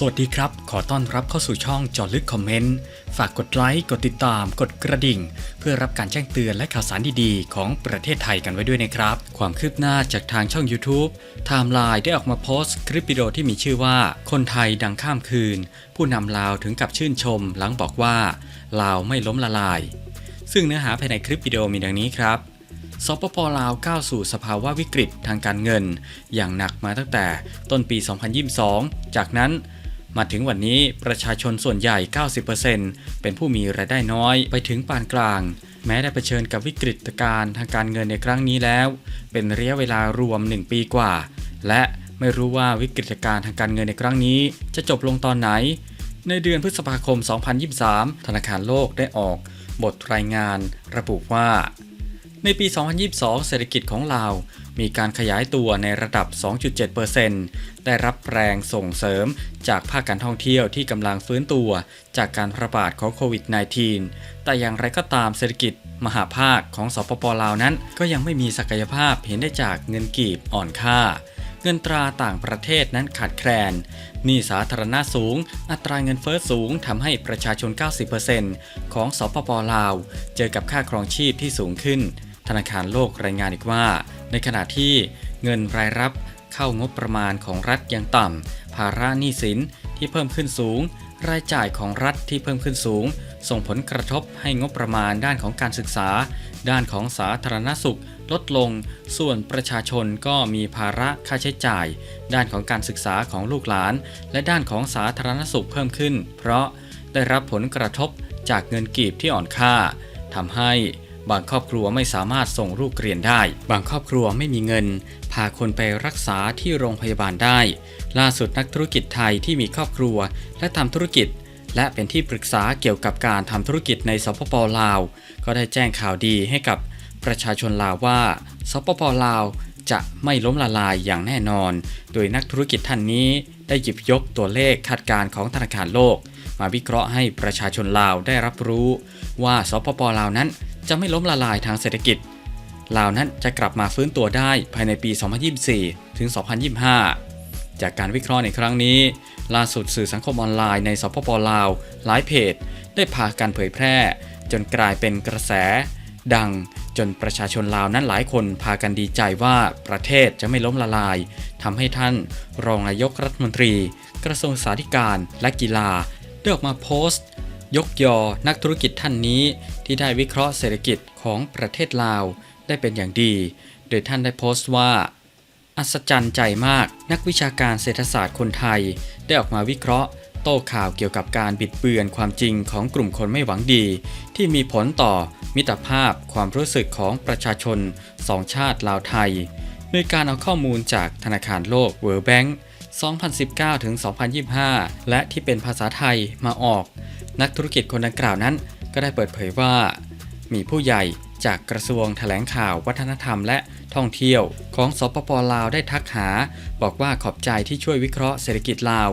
สวัสดีครับ ขอต้อนรับเข้าสู่ช่องจอลึกคอมเมนต์ ฝากกดไลค์ กดติดตาม กดกระดิ่ง เพื่อรับการแจ้งเตือนและข่าวสารดีๆ ของประเทศไทยกันไว้ด้วยนะครับ ความคืบหน้าจากทางช่อง YouTube ไทม์ไลน์ได้ออกมาโพสต์คลิปวิดีโอที่มีชื่อว่า คนไทยดังข้ามคืน ผู้นำลาวถึงกับชื่นชม หลังบอกว่า ลาวไม่ล้มละลาย ซึ่งเนื้อหาภายในคลิปวิดีโอมีดังนี้ครับสปปลาวก้าวสู่สภาวะวิกฤตทางการเงิน อย่างหนักมาตั้งแต่ต้นปี 2022 จากนั้น มาถึงวันนี้ประชาชนส่วนใหญ่ 90%เป็นผู้มีรายได้น้อยไปถึงปานกลาง แม้ได้เผชิญกับวิกฤตการณ์ทางการเงินในครั้งนี้แล้ว เป็นระยะเวลารวม 1 ปีกว่า และไม่รู้ว่าวิกฤตการณ์ทางการเงินในครั้งนี้ จะจบลงตอนไหน ในเดือนพฤษภาคม 2023 ธนาคารโลกได้ออกบทรายงานระบุว่า ในปี 2022 เศรษฐกิจของลาว มีการขยายตัวในระดับ 2.7%ได้รับแรงส่งเสริมจากภาคการท่องเที่ยวที่กำลังฟื้นตัวจากการระบาดของโควิด -19 แต่อย่างไรก็ตามเศรษฐกิจมหาภาคของสปปลาวนั้น ก็ยังไม่มีศักยภาพเห็นได้จากเงินกีบอ่อนค่าเงินตราต่างประเทศนั้นขาดแคลน หนี้สาธารณะสูง อัตราเงินเฟ้อสูงทำให้ประชาชน 90%ของสปปลาว เจอกับค่าครองชีพที่สูงขึ้น ธนาคารโลกรายงานอีกว่า ในขณะที่เงินรายรับเข้างบประมาณของรัฐยังต่ำภาระหนี้สินที่เพิ่มขึ้นสูง รายจ่ายของรัฐที่เพิ่มขึ้นสูง ส่งผลกระทบให้งบประมาณด้านของการศึกษา ด้านของสาธารณสุขลดลง ส่วนประชาชนก็มีภาระค่าใช้จ่าย ด้านของการศึกษาของลูกหลาน และด้านของสาธารณสุขเพิ่มขึ้น เพราะได้รับผลกระทบจากเงินกีบที่อ่อนค่าทำให้ บางครอบครัวไม่สามารถส่งลูกเรียนได้ บางครอบครัวไม่มีเงิน พาคนไปรักษาที่โรงพยาบาลได้ ล่าสุดนักธุรกิจไทยที่มีครอบครัวและทำธุรกิจ และเป็นที่ปรึกษาเกี่ยวกับการทำธุรกิจในสปปลาว ก็ได้แจ้งข่าวดีให้กับประชาชนลาวว่าสปปลาวจะไม่ล้มละลายอย่างแน่นอน โดยนักธุรกิจท่านนี้ได้หยิบยกตัวเลขคาดการณ์ของธนาคารโลก มาวิเคราะห์ให้ประชาชนลาวได้รับรู้ ว่าสปปลาวนั้น จะไม่ล้มละลายทางเศรษฐกิจลาวนั้นจะกลับมาฟื้นตัวได้ภายในปี 2024 ถึง 2025 จากการวิเคราะห์ในครั้งนี้ ล่าสุดสื่อสังคมออนไลน์ในสปปลาว หลายเพจ ได้พากันเผยแพร่ จนกลายเป็นกระแส ดังจนประชาชนลาวนั้นหลายคนพากันดีใจว่าประเทศจะไม่ล้มละลายทำให้ท่านรองนายกรัฐมนตรี กระทรวงสาธารณและกีฬาได้ออกมาโพสต์ ยกยอ นักธุรกิจท่านนี้ ที่ได้วิเคราะห์เศรษฐกิจของประเทศลาวได้เป็นอย่างดี โดยท่านได้โพสต์ว่า อัศจรรย์ใจมาก นักวิชาการเศรษฐศาสตร์คนไทย ได้ออกมาวิเคราะห์ โต้ข่าวเกี่ยวกับการบิดเบือนความจริงของกลุ่มคนไม่หวังดี ที่มีผลต่อมิตรภาพความรู้สึกของประชาชนสองชาติลาวไทยโดยการเอาข้อมูลจากธนาคารโลก World Bank 2019ถึง2025 และที่เป็นภาษาไทยมาออก นักธุรกิจคนดังกล่าวนั้น ก็ได้เปิดเผยว่า มีผู้ใหญ่จากกระทรวงแถลงข่าววัฒนธรรมและท่องเที่ยวของสปปลาวได้ทักหา บอกว่าขอบใจที่ช่วยวิเคราะห์เศรษฐกิจลาว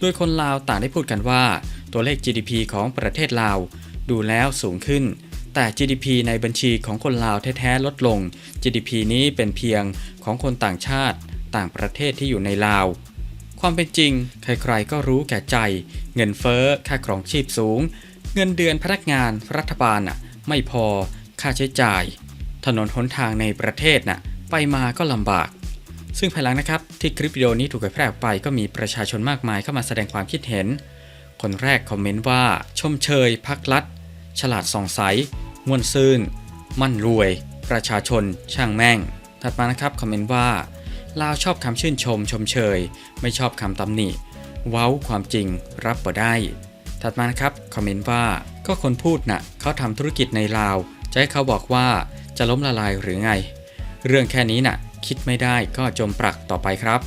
โดยคนลาวต่างได้พูดกันว่า ตัวเลข GDP ของประเทศลาว ดูแล้วสูงขึ้น แต่ GDP ในบัญชีของคนลาวแท้ๆลดลง GDP นี้เป็นเพียงของคนต่างชาติ ต่างประเทศที่อยู่ในลาว ความเป็นจริง ใครๆก็รู้แก่ใจ เงินเฟ้อค่าครองชีพสูง เงินเดือนพนักงานรัฐบาลน่ะ ไม่พอค่าใช้จ่าย ถนนหนทางในประเทศน่ะ ไปมาก็ลำบาก ซึ่งภายหลังนะครับ ที่คลิปวิดีโอนี้ถูกเผยแพร่ออกไปก็มีประชาชนมากมายเข้ามาแสดงความคิดเห็น คนแรกคอมเมนต์ว่า ชมเชยพักลัด ฉลาดส่องใสม่วนซื่นมั่นรวย ประชาชน ช่างแม่ง ถัดมานะครับคอมเมนต์ว่า ลาวชอบคำชื่นชมชมเชย ไม่ชอบคำตำหนิ เว้าความจริงรับบ่ได้ ถัดมานะครับคอมเมนต์ว่าก็คนพูดน่ะเขาทำธุรกิจในลาวจะให้เขาบอกว่าจะล้มละลายหรือไง เรื่องแค่นี้น่ะคิดไม่ได้ก็จมปลักต่อไปครับ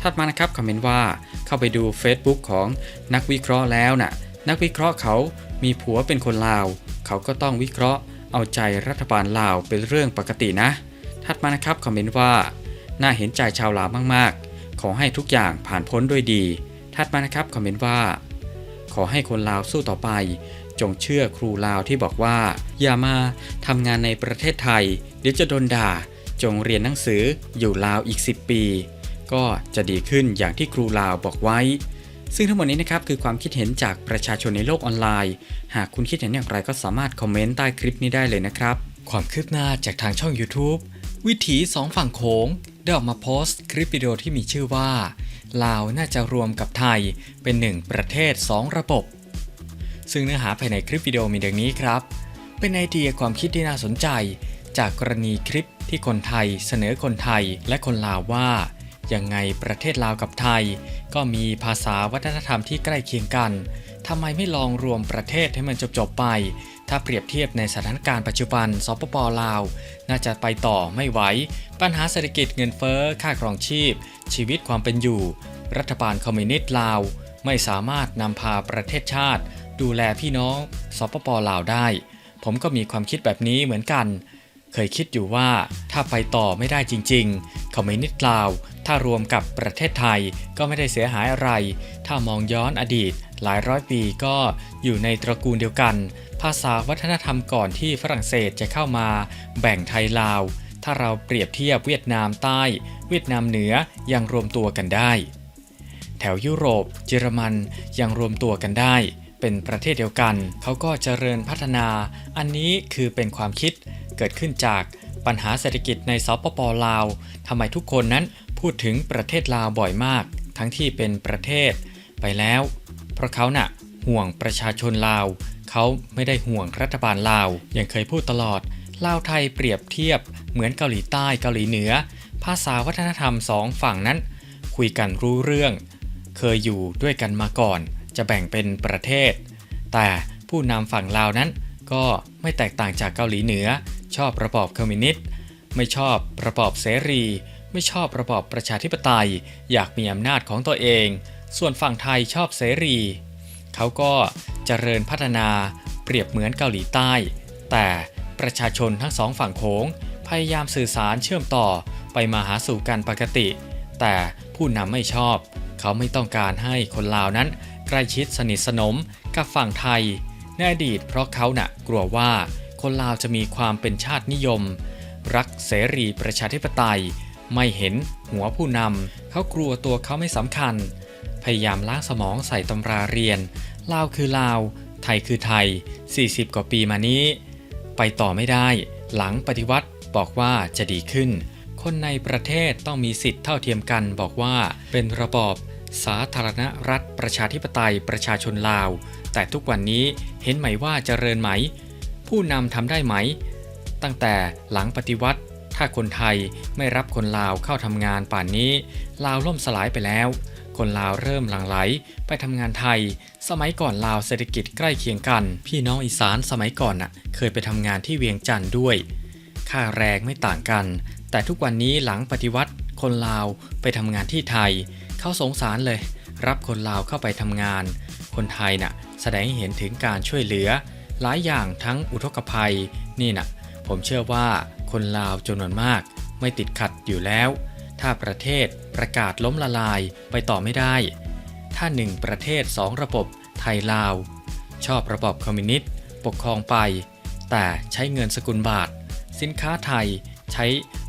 ถัดมานะครับคอมเมนต์ว่าเข้าไปดู Facebook ของนักวิเคราะห์แล้วน่ะนักวิเคราะห์เขามีผัวเป็นคนลาว เขาก็ต้องวิเคราะห์ เอาใจรัฐบาลลาวเป็นเรื่องปกตินะ ถัดมานะครับคอมเมนต์ว่า น่าเห็นใจชาวลาวมากๆ ขอให้ทุกอย่างผ่านพ้นด้วยดีถัดมานะครับคอมเมนต์ว่า ขอให้คนลาวสู้ต่อไป จงเชื่อครูลาวที่บอกว่า อย่ามาทำงานในประเทศไทย เดี๋ยวจะโดนด่า จงเรียนหนังสืออยู่ลาวอีก 10 ปี ก็จะดีขึ้นอย่างที่ครูลาวบอกไว้ ซึ่งทั้งหมดนี้นะครับคือความคิดเห็นจากประชาชนในโลกออนไลน์ หากคุณคิดเห็นอย่างไรก็สามารถคอมเมนต์ใต้คลิปนี้ได้เลยนะครับ ความคืบหน้าจากทางช่อง YouTube วิถีสองฝั่งโขงได้ออกมาโพสต์คลิปวิดีโอที่มีชื่อว่า ลาวน่าจะรวมกับไทยเป็นหนึ่งประเทศ 2 ระบบ ซึ่งเนื้อหาภายในคลิปวิดีโอมีดังนี้ครับ เป็นไอเดียความคิดที่น่าสนใจ จากกรณีคลิปที่คนไทยเสนอคนไทยและคนลาวว่ายังไงประเทศลาวกับไทย ก็มีภาษาวัฒนธรรมที่ใกล้เคียงกันทำไมไม่ลองรวมประเทศให้มันจบๆไป ถ้าเปรียบเทียบในสถานการณ์ปัจจุบันสปปลาว น่าจะไปต่อไม่ไหว ปัญหาเศรษฐกิจเงินเฟ้อ ค่าครองชีพ ชีวิตความเป็นอยู่ รัฐบาลคอมมิวนิสต์ลาว ไม่สามารถนำพาประเทศชาติ ดูแลพี่น้องสปปลาวได้ ผมก็มีความคิดแบบนี้เหมือนกัน เคยคิดอยู่ว่าถ้าไปต่อไม่ได้จริง ๆ คอมมิวนิสต์ลาว ถ้ารวมกับประเทศไทยก็ไม่ได้เสียหายอะไร ถ้ามองย้อนอดีตหลายร้อยปีก็อยู่ในตระกูลเดียวกัน ภาษาวัฒนธรรมก่อนที่ฝรั่งเศสจะเข้ามาแบ่งไทยลาว ถ้าเราเปรียบเทียบเวียดนามใต้ เวียดนามเหนือยังรวมตัวกันได้ แถวยุโรปเยอรมันยังรวมตัวกันได้ เป็นประเทศเดียวกันเขาก็เจริญพัฒนา อันนี้คือเป็นความคิดเกิดขึ้นจากปัญหาเศรษฐกิจในสปปลาวทำไมทุกคนนั้นพูดถึงประเทศลาวบ่อยมาก ทั้งที่เป็นประเทศไปแล้ว เพราะเขาน่ะห่วงประชาชนลาว เขาไม่ได้ห่วงรัฐบาลลาว ยังเคยพูดตลอด ลาวไทยเปรียบเทียบเหมือนเกาหลีใต้เกาหลีเหนือ ภาษาวัฒนธรรมสองฝั่งนั้น คุยกันรู้เรื่อง เคยอยู่ด้วยกันมาก่อน จะแบ่งเป็นประเทศ แต่ผู้นำฝั่งลาวนั้น ก็ไม่แตกต่างจากเกาหลีเหนือ ชอบระบอบคอมมิวนิสต์ไม่ชอบระบอบเสรี ไม่ชอบระบอบประชาธิปไตย อยากมีอำนาจของตัวเอง ส่วนฝั่งไทยชอบเสรี เขาก็เจริญพัฒนาเปรียบเหมือนเกาหลีใต้ แต่ประชาชนทั้งสองฝั่งโขงพยายามสื่อสารเชื่อมต่อไปมาหาสู่กันปกติ แต่ผู้นำไม่ชอบ เขาไม่ต้องการให้คนลาวนั้น ใกล้ชิดสนิทสนมกับฝั่งไทยในอดีตเพราะเขาน่ะกลัวว่าคนลาวจะมีความเป็นชาตินิยม รักเสรีประชาธิปไตย ไม่เห็นหัวผู้นำเขากลัวตัวเขาไม่สำคัญ พยายามล้างสมองใส่ตำราเรียน ลาวคือลาว ไทยคือไทย 40 กว่าปีมานี้ ไปต่อไม่ได้ หลังปฏิวัติบอกว่าจะดีขึ้น คนในประเทศต้องมีสิทธิ์เท่าเทียมกันบอกว่าเป็นระบอบสาธารณรัฐประชาธิปไตยประชาชนลาว แต่ทุกวันนี้เห็นไหมว่าเจริญไหม ผู้นำทำได้ไหม ตั้งแต่หลังปฏิวัติ ถ้าคนไทยไม่รับคนลาวเข้าทำงานป่านนี้ ลาวล่มสลายไปแล้ว คนลาวเริ่มหลั่งไหล ไปทำงานไทย สมัยก่อนลาวเศรษฐกิจใกล้เคียงกัน พี่น้องอีสานสมัยก่อนน่ะเคยไปทำงานที่เวียงจันทร์ด้วย ค่าแรงไม่ต่างกัน แต่ทุกวันนี้หลังปฏิวัติ คนลาวไปทำงานที่ไทย เขาสงสารเลย รับคนลาวเข้าไปทำงาน คนไทยน่ะแสดงให้เห็นถึงการช่วยเหลือ หลายอย่างทั้งอุทกภัยนี่น่ะผมเชื่อว่าคนลาวจำนวนมากไม่ติดขัดอยู่แล้ว ถ้าประเทศประกาศล้มละลายไปต่อไม่ได้ ถ้าหนึ่งประเทศสองระบบไทยลาว ชอบระบอบคอมมิวนิสต์ปกครองไป แต่ใช้เงินสกุลบาท สินค้าไทยใช้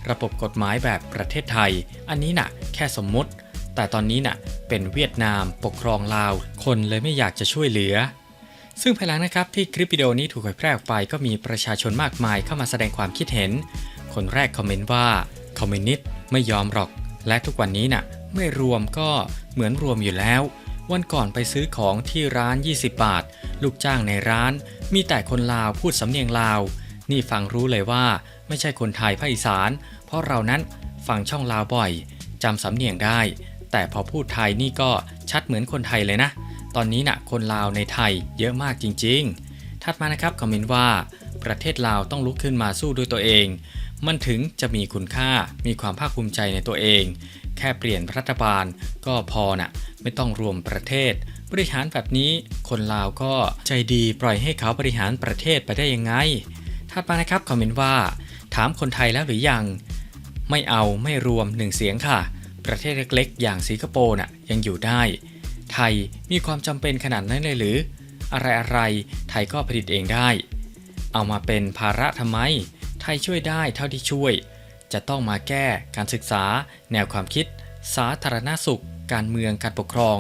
ระบบกฎหมายแบบประเทศไทย อันนี้น่ะแค่สมมุติ แต่ตอนนี้น่ะเป็นเวียดนามปกครองลาว คนเลยไม่อยากจะช่วยเหลือ ซึ่งภายหลังนะครับที่คลิปวิดีโอนี้ถูกเผยแพร่ออกไปก็มีประชาชนมากมายเข้ามาแสดงความคิดเห็น คนแรกคอมเมนต์ว่าคอมมิวนิสต์ ไม่ยอมหรอก และทุกวันนี้น่ะไม่รวมก็เหมือนรวมอยู่แล้ว วันก่อนไปซื้อของที่ร้าน 20 บาท ลูกจ้างในร้าน มีแต่คนลาวพูดสำเนียงลาว นี่ฟังรู้เลยว่าไม่ใช่คนไทยภาคอีสาน เพราะเรานั้นฟังช่องลาวบ่อยจำสำเนียงได้ แต่พอพูดไทยนี่ก็ชัดเหมือนคนไทยเลยนะ ตอนนี้น่ะคนลาวในไทยเยอะมากจริง ๆ ถัดมานะครับคอมเมนต์ว่า ประเทศลาวต้องลุกขึ้นมาสู้ด้วยตัวเอง มันถึงจะมีคุณค่ามีความภาคภูมิใจในตัวเอง แค่เปลี่ยนรัฐบาลก็พอน่ะไม่ต้องรวมประเทศ บริหารแบบนี้คนลาวก็ใจดีปล่อยให้เขาบริหารประเทศไปได้ยังไงถัดมานะครับคอมเมนต์ว่า ถามคนไทยแล้วหรือยัง ไม่เอาไม่รวมหนึ่งเสียงค่ะ ประเทศเล็กๆ อย่างสิงคโปร์น่ะยังอยู่ได้ ไทยมีความจำเป็นขนาดนั้นเลยหรือ อะไรอะไรๆไทยก็ผลิตเองได้ เอามาเป็นภาระทำไม ไทยช่วยได้เท่าที่ช่วย จะต้องมาแก้การศึกษา แนวความคิด สาธารณสุข การเมืองการปกครอง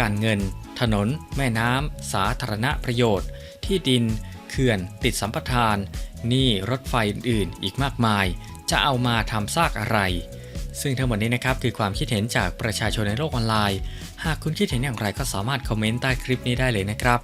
การเงิน ถนน แม่น้ำสาธารณประโยชน์ ที่ดิน เขื่อน ติดสัมปทานหนี้รถไฟอื่นๆ อีกมากมาย จะเอามาทำซากอะไร ซึ่งทั้งหมดนี้นะครับคือความคิดเห็นจากประชาชนในโลกออนไลน์ หากคุณคิดเห็นอย่างไรก็สามารถคอมเมนต์ใต้คลิปนี้ได้เลยนะครับ